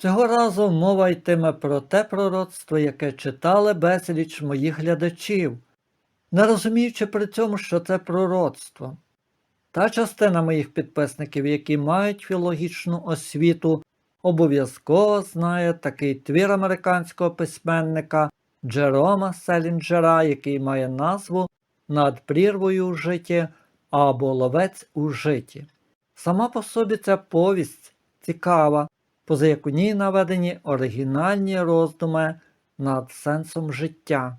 Цього разу мова йтиме про те пророцтво, яке читали безліч моїх глядачів, не розуміючи при цьому, що це пророцтво. Та частина моїх підписників, які мають філологічну освіту, обов'язково знає такий твір американського письменника Джерома Селінджера, який має назву Над прірвою у житті або Ловець у житті. Сама по собі ця повість цікава, поза як у ній наведені оригінальні роздуми над сенсом життя.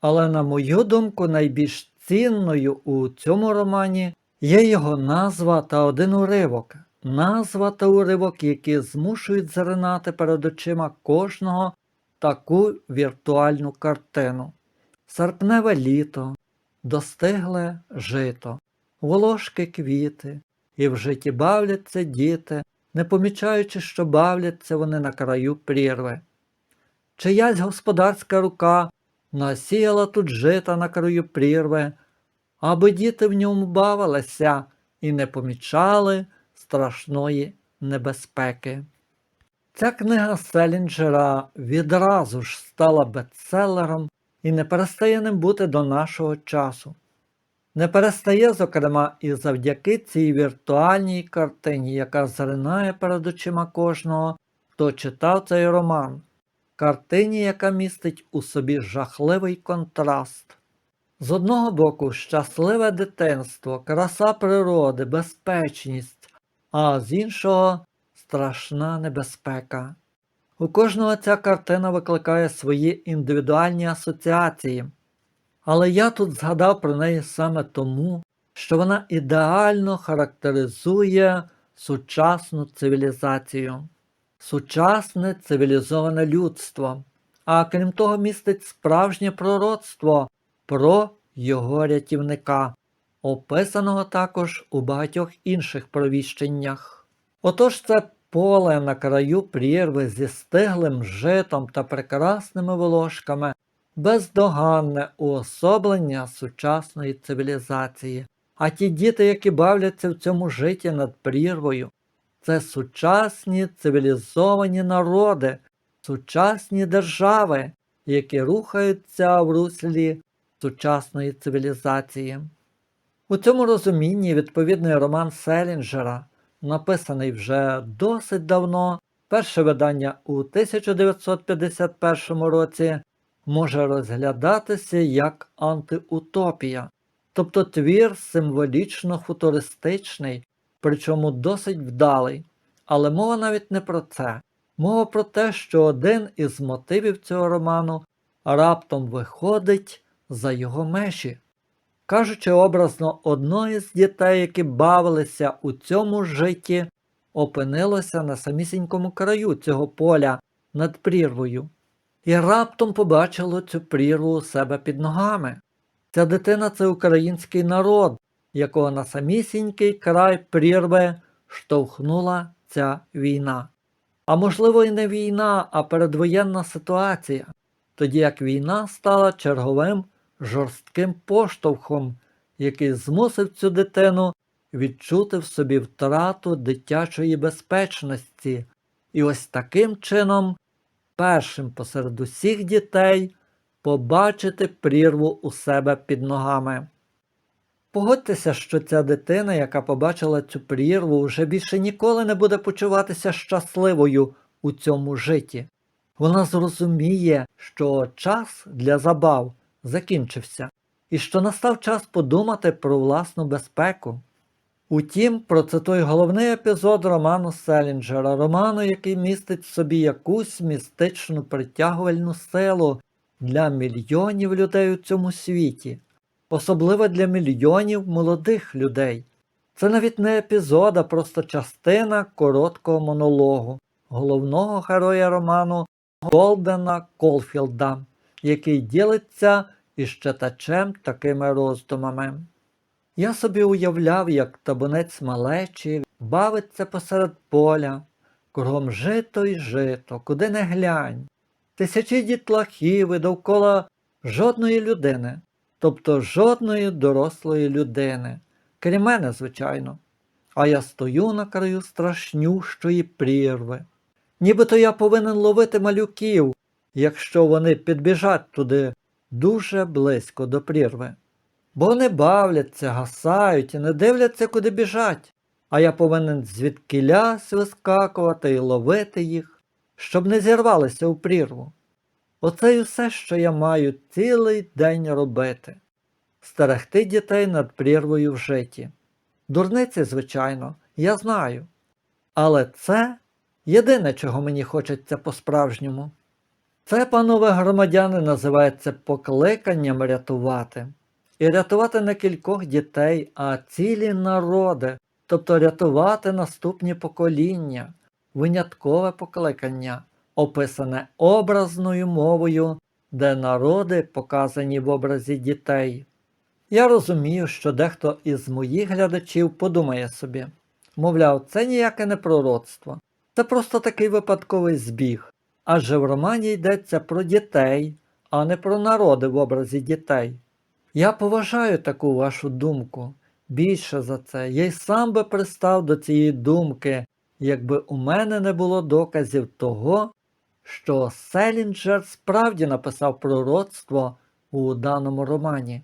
Але, на мою думку, найбільш цінною у цьому романі є його назва та один уривок. Назва та уривок, які змушують заринати перед очима кожного таку віртуальну картину. Серпневе літо, достигле жито, волошки квіти, і в житті бавляться діти, не помічаючи, що бавляться вони на краю прірви. Чиясь господарська рука насіяла тут жита на краю прірви, аби діти в ньому бавилися і не помічали страшної небезпеки. Ця книга Селінджера відразу ж стала бестселером і не перестає ним бути до нашого часу. Не перестає, зокрема, і завдяки цій віртуальній картині, яка зринає перед очима кожного, хто читав цей роман, картині, яка містить у собі жахливий контраст. З одного боку, щасливе дитинство, краса природи, безпечність, а з іншого страшна небезпека. У кожного ця картина викликає свої індивідуальні асоціації. Але я тут згадав про неї саме тому, що вона ідеально характеризує сучасну цивілізацію, сучасне цивілізоване людство, а крім того, містить справжнє пророцтво про його рятівника, описаного також у багатьох інших провіщеннях. Отож це поле на краю прірви зі стиглим житом та прекрасними волошками бездоганне уособлення сучасної цивілізації. А ті діти, які бавляться в цьому житті над прірвою, це сучасні цивілізовані народи, сучасні держави, які рухаються в руслі сучасної цивілізації. У цьому розумінні відповідний роман Селінджера, написаний вже досить давно, перше видання у 1951 році, може розглядатися як антиутопія, тобто твір символічно футуристичний, причому досить вдалий. Але мова навіть не про це. Мова про те, що один із мотивів цього роману раптом виходить за його межі. Кажучи образно, одно із дітей, які бавилися у цьому житті, опинилося на самісінькому краю цього поля над прірвою і раптом побачило цю прірву у себе під ногами. Ця дитина це український народ, якого на самісінький край прірви штовхнула ця війна. А можливо, і не війна, а передвоєнна ситуація, тоді як війна стала черговим жорстким поштовхом, який змусив цю дитину відчути в собі втрату дитячої безпечності, і ось таким чином першим посеред усіх дітей побачити прірву у себе під ногами. Погодьтеся, що ця дитина, яка побачила цю прірву, вже більше ніколи не буде почуватися щасливою у цьому житті. Вона зрозуміє, що час для забав закінчився, і що настав час подумати про власну безпеку. Утім, про це той головний епізод роману Селінджера, роману, який містить в собі якусь містичну притягувальну силу для мільйонів людей у цьому світі, особливо для мільйонів молодих людей. Це навіть не епізод, а просто частина короткого монологу головного героя роману Голдена Колфілда, який ділиться із читачем такими роздумами. Я собі уявляв, як табунець малечі бавиться посеред поля, кругом жито й жито, куди не глянь, тисячі дітлахів і довкола жодної людини, тобто жодної дорослої людини, крім мене, звичайно. А я стою на краю страшнющої прірви. Нібито я повинен ловити малюків, якщо вони підбіжать туди дуже близько до прірви. Бо вони бавляться, гасають і не дивляться, куди біжать, а я повинен звідкілясь вискакувати і ловити їх, щоб не зірвалися у прірву. Оце й усе, що я маю цілий день робити стерегти дітей над прірвою в житті. Дурниці, звичайно, я знаю. Але це єдине, чого мені хочеться по-справжньому. Це, панове громадяни, називається покликанням рятувати. І рятувати не кількох дітей, а цілі народи, тобто рятувати наступні покоління, виняткове покликання, описане образною мовою, де народи показані в образі дітей. Я розумію, що дехто із моїх глядачів подумає собі, мовляв, це ніяке не пророцтво, це просто такий випадковий збіг, адже в романі йдеться про дітей, а не про народи в образі дітей. Я поважаю таку вашу думку. Більше за це, я й сам би пристав до цієї думки, якби у мене не було доказів того, що Селінджер справді написав пророцтво у даному романі.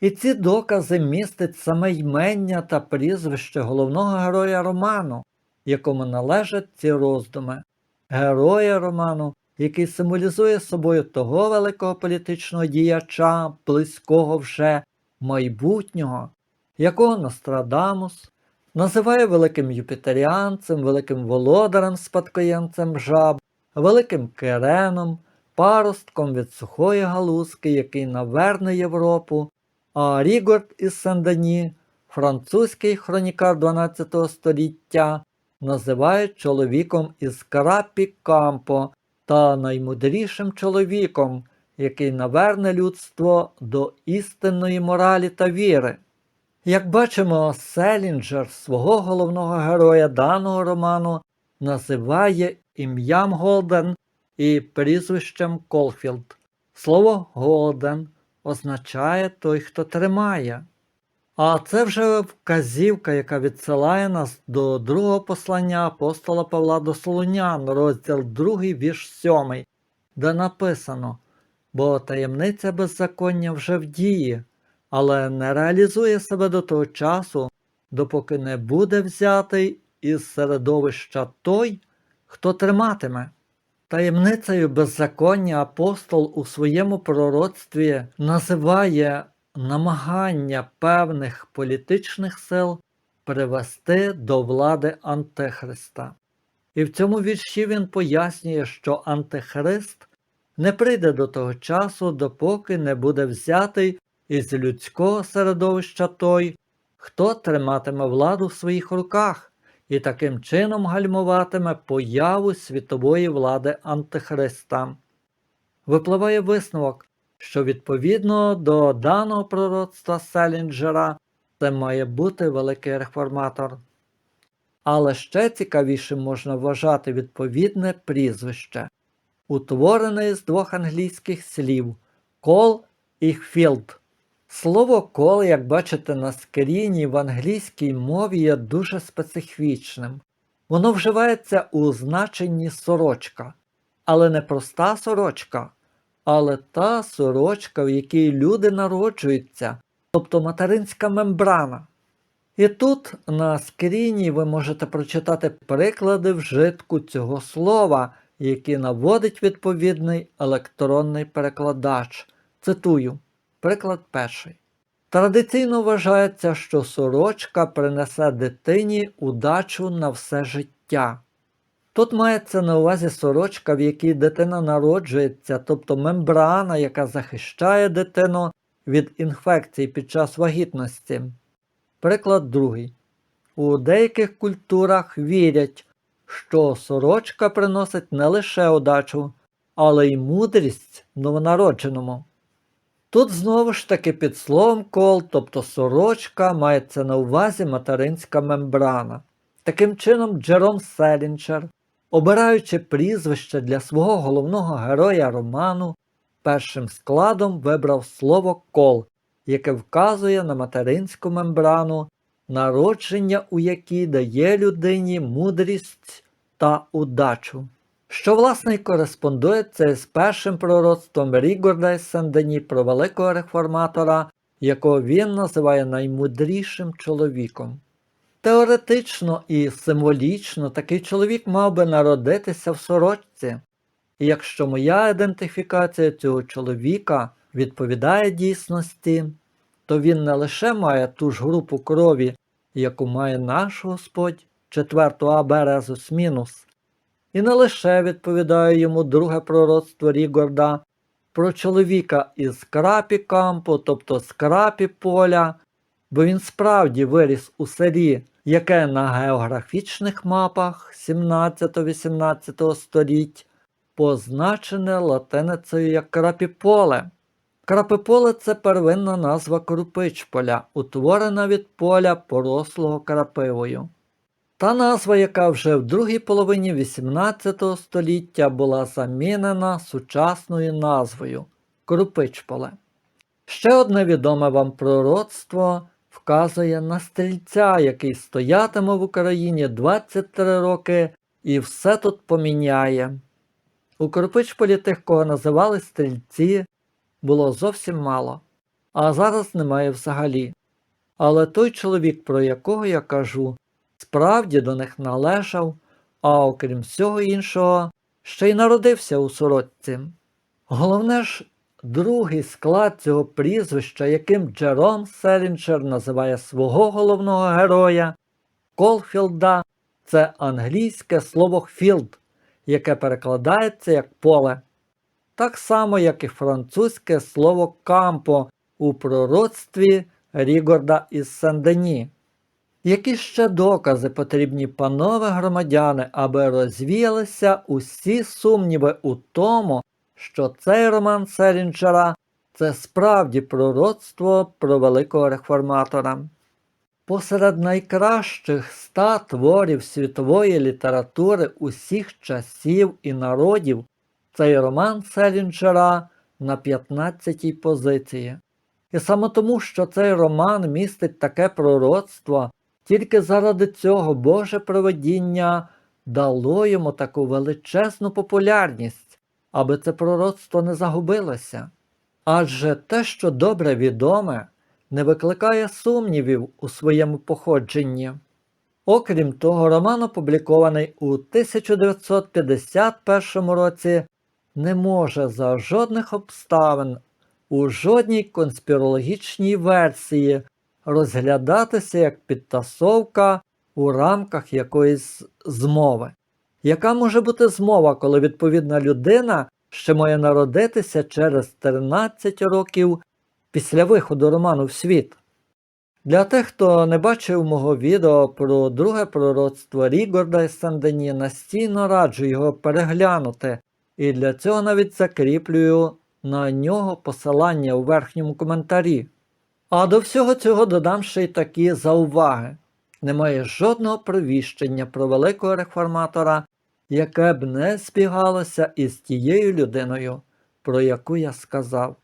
І ці докази містять саме ймення та прізвище головного героя роману, якому належать ці роздуми, героя роману, який символізує собою того великого політичного діяча, близького вже майбутнього, якого Нострадамус називає великим юпітеріанцем, великим володарем спадкоємцем жаб, великим Кереном, паростком від сухої галузки, який наверне Європу, а Рігорд із Сен-Дені, французький хронікар 12 століття, називають чоловіком із Карапі Кампо та наймудрішим чоловіком, який наверне людство до істинної моралі та віри. Як бачимо, Селінджер свого головного героя даного роману називає ім'ям Голден і прізвищем Колфілд. Слово Голден означає той, хто тримає. А це вже вказівка, яка відсилає нас до другого послання апостола Павла до Солонян, розділ 2, вірш 7, де написано: бо таємниця беззаконня вже в дії, але не реалізує себе до того часу, допоки не буде взятий із середовища той, хто триматиме. Таємницею беззаконня апостол у своєму пророцтві називає намагання певних політичних сил привести до влади Антихриста. І в цьому вірші він пояснює, що Антихрист не прийде до того часу, допоки не буде взятий із людського середовища той, хто триматиме владу в своїх руках і таким чином гальмуватиме появу світової влади Антихриста. Випливає висновок, що відповідно до даного пророцтва Селінджера це має бути великий реформатор. Але ще цікавішим можна вважати відповідне прізвище, утворене з двох англійських слів кол і філд. Слово кол, як бачите на скріні, в англійській мові є дуже специфічним. Воно вживається у значенні сорочка, але не проста сорочка, але та сорочка, в якій люди народжуються, тобто материнська мембрана. І тут на скріні ви можете прочитати приклади вжитку цього слова, які наводить відповідний електронний перекладач. Цитую. Приклад перший. Традиційно вважається, що сорочка принесе дитині удачу на все життя. Тут мається на увазі сорочка, в якій дитина народжується, тобто мембрана, яка захищає дитину від інфекцій під час вагітності. Приклад другий. У деяких культурах вірять, що сорочка приносить не лише удачу, але й мудрість новонародженому. Тут знову ж таки під словом кол, тобто сорочка, мається на увазі материнська мембрана. Таким чином, Джером Селінчер, обираючи прізвище для свого головного героя роману, першим складом вибрав слово кол, яке вказує на материнську мембрану, народження у якій дає людині мудрість та удачу. Що власне й кореспондує це з першим пророцтвом Рігорда Сен-Дені про великого реформатора, якого він називає наймудрішим чоловіком. Теоретично і символічно такий чоловік мав би народитися в сорочці. І якщо моя ідентифікація цього чоловіка відповідає дійсності, то він не лише має ту ж групу крові, яку має наш Господь, четверту А Березус мінус, і не лише відповідає йому друге пророцтво Рігорда про чоловіка із крапі кампу, тобто з крапі поля, бо він справді виріс у селі, яке на географічних мапах 17-18 століть позначене латиницею як крапіполе. Крапиполе це первинна назва Крупичполя, утворена від поля порослого крапивою. Та назва, яка вже в другій половині XVIII століття була замінена сучасною назвою Крупичполе. Ще одне відоме вам пророцтво вказує на стрільця, який стоятиме в Україні 23 роки і все тут поміняє. У Крупичполі тих, кого називали стрільці, було зовсім мало, а зараз немає взагалі. Але той чоловік, про якого я кажу, справді до них належав, а окрім всього іншого, ще й народився у сорочці. Головне ж, другий склад цього прізвища, яким Джером Селінджер називає свого головного героя Колфілда, це англійське слово філд, яке перекладається як поле. Так само, як і французьке слово кампо у пророцтві Рігорда із Сен-Дені. Які ще докази потрібні, панове громадяни, аби розвіялися усі сумніви у тому, що цей роман Селінджера це справді пророцтво про великого реформатора. Посеред найкращих ста творів світової літератури усіх часів і народів цей роман Селінджера на 15-й позиції. І саме тому, що цей роман містить таке пророцтво, тільки заради цього Боже проведіння дало йому таку величезну популярність, аби це пророцтво не загубилося. Адже те, що добре відоме, не викликає сумнівів у своєму походженні. Окрім того, роман, опублікований у 1951 році, не може за жодних обставин у жодній конспірологічній версії розглядатися як підтасовка у рамках якоїсь змови. Яка може бути змова, коли відповідна людина ще має народитися через 13 років після виходу роману в світ? Для тих, хто не бачив мого відео про друге пророцтво Рігорда із Сандені, настійно раджу його переглянути, і для цього навіть закріплюю на нього посилання у верхньому коментарі. А до всього цього додам ще й такі зауваги. Немає жодного провіщення про великого реформатора, яке б не збігалося із тією людиною, про яку я сказав.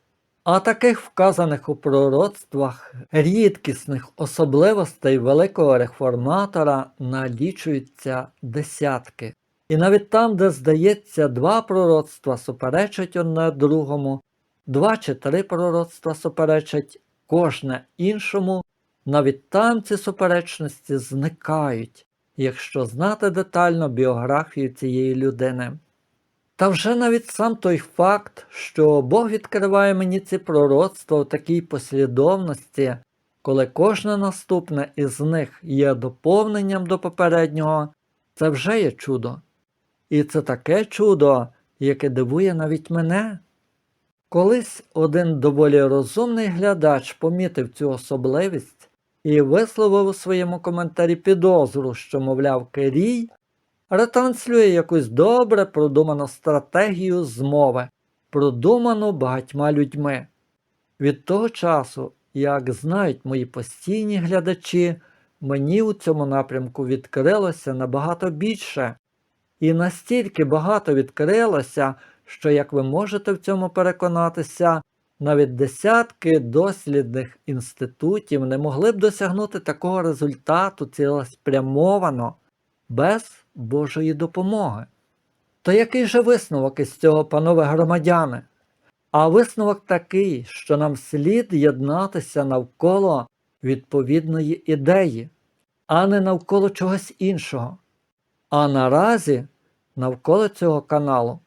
А таких вказаних у пророцтвах рідкісних особливостей великого реформатора налічуються десятки. І навіть там, де здається, два пророцтва суперечать одне другому, два чи три пророцтва суперечать кожне іншому, навіть там ці суперечності зникають, якщо знати детально біографію цієї людини. Та вже навіть сам той факт, що Бог відкриває мені ці пророцтва в такій послідовності, коли кожне наступне із них є доповненням до попереднього, це вже є чудо. І це таке чудо, яке дивує навіть мене. Колись один доволі розумний глядач помітив цю особливість і висловив у своєму коментарі підозру, що, мовляв, Керій ретранслює якусь добре продуману стратегію змови, продуману багатьма людьми. Від того часу, як знають мої постійні глядачі, мені у цьому напрямку відкрилося набагато більше, і настільки багато відкрилося, що, як ви можете в цьому переконатися, навіть десятки дослідних інститутів не могли б досягнути такого результату цілеспрямовано, без Божої допомоги. То який же висновок із цього, панове громадяни? А висновок такий, що нам слід єднатися навколо відповідної ідеї, а не навколо чогось іншого. А наразі навколо цього каналу.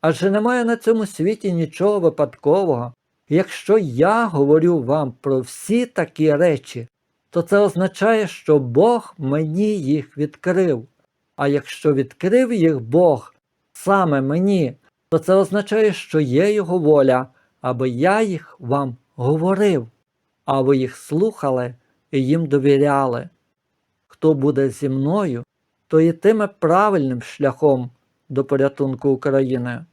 Адже немає на цьому світі нічого випадкового. Якщо я говорю вам про всі такі речі, то це означає, що Бог мені їх відкрив. А якщо відкрив їх Бог саме мені, то це означає, що є Його воля, аби я їх вам говорив, а ви їх слухали і їм довіряли. Хто буде зі мною, то йтиме правильним шляхом до порятунку України.